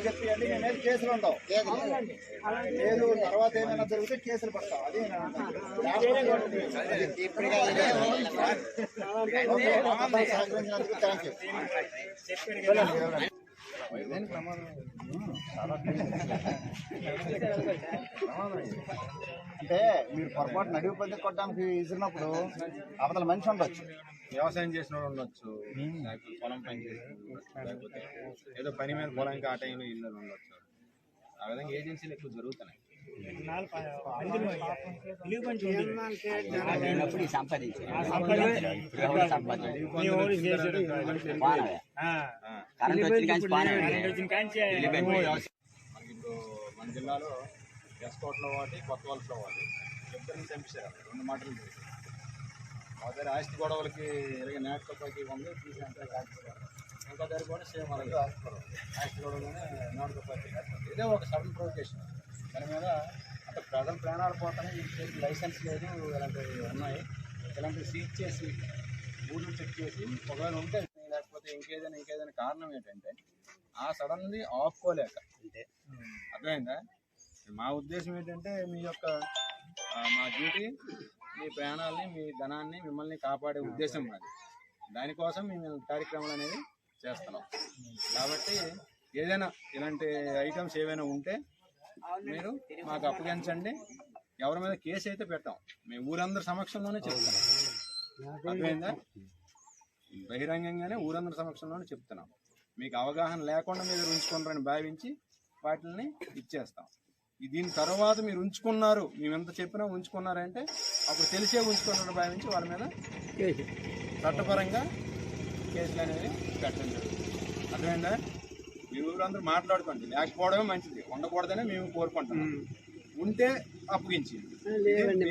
అని చెప్పి అండి మీ మీద కేసులు ఉండవు లేదు తర్వాత ఏమైనా జరిగితే కేసులు పడతాం అది థ్యాంక్ యూ అంటే మీరు పొరపాటు నడివి పొంది కొట్టడానికి ఇసిరినప్పుడు అవతల మనిషి ఉండొచ్చు. వ్యవసాయం చేసిన వాడు ఉండొచ్చు. లేకపోతే పొలం పని చేసిన. లేకపోతే ఏదో పని మీద పొలానికి ఆ టైంలో ఇల్లు ఉండొచ్చు. ఆ విధంగా ఏజెన్సీలు ఎక్కువ జరుగుతున్నాయి. లేనప్పుడు ఈ. కరెంట్ వచ్చిన కానీ మన జిల్లాలో ఎస్కోట్లో వాటి కొత్త వలసలో వాటి ఇద్దరిని చంపేశారు. రెండు మాటలు ఒకసారి ఆస్తి గొడవలకి ఇరగ నేట్ తుపాకీ ఉంది తీసి అంతా కాల్చేశారు. ఇంకో దగ్గర కూడా సేమ్ అలాగే ఆస్తి గొడవలోనే నాటు తుపాకీ ఇదే ఒక సడన్ ప్రొవకేషన్ దాని మీద అంటే ప్రజల ప్రాణాలు పోతానే వీటికి లైసెన్స్ లేదు ఇలాంటివి ఉన్నాయి. ఇలాంటివి సీజ్ చేసి ఊళ్ళు చెక్ చేసి ఒకవేళ ఉంటే ఇంకేదైనా ఇంకేదైనా కారణం ఏంటంటే ఆ సడన్ది ఆపుకోలేక. అర్థమైందా? మా ఉద్దేశం ఏంటంటే మీ యొక్క మా డ్యూటీ మీ ప్రాణాలని మీ ధనాన్ని మిమ్మల్ని కాపాడే ఉద్దేశం మాది. దానికోసం మేము కార్యక్రమాలు అనేది చేస్తున్నాం. కాబట్టి ఏదైనా ఇలాంటి ఐటమ్స్ ఏవైనా ఉంటే మీరు మాకు అప్పగించండి. ఎవరి మీద కేసు అయితే పెట్టాం. మేము ఊరందరి సమక్షంలోనే చెప్తున్నాం. అర్థమైందా? బహిరంగంగానే ఊరందరి సమక్షంలోనే చెప్తున్నాం. మీకు అవగాహన లేకుండా మీరు ఉంచుకుంటారని భావించి వాటిని ఇచ్చేస్తాం. దీని తర్వాత మీరు ఉంచుకున్నారు మేము ఎంత చెప్పినా ఉంచుకున్నారంటే అప్పుడు తెలిసే ఉంచుకున్నారని భావించి వాళ్ళ మీద చట్టపరంగా కేసులు అనేవి పెట్టడం జరుగుతుంది. అర్థమైందా? మీ ఊరందరూ మాట్లాడుకోండి. లేకపోవడమే మంచిది. ఉండకూడదనే మేము కోరుకుంటున్నాం. ఉంటే అప్పగించి లేవండి.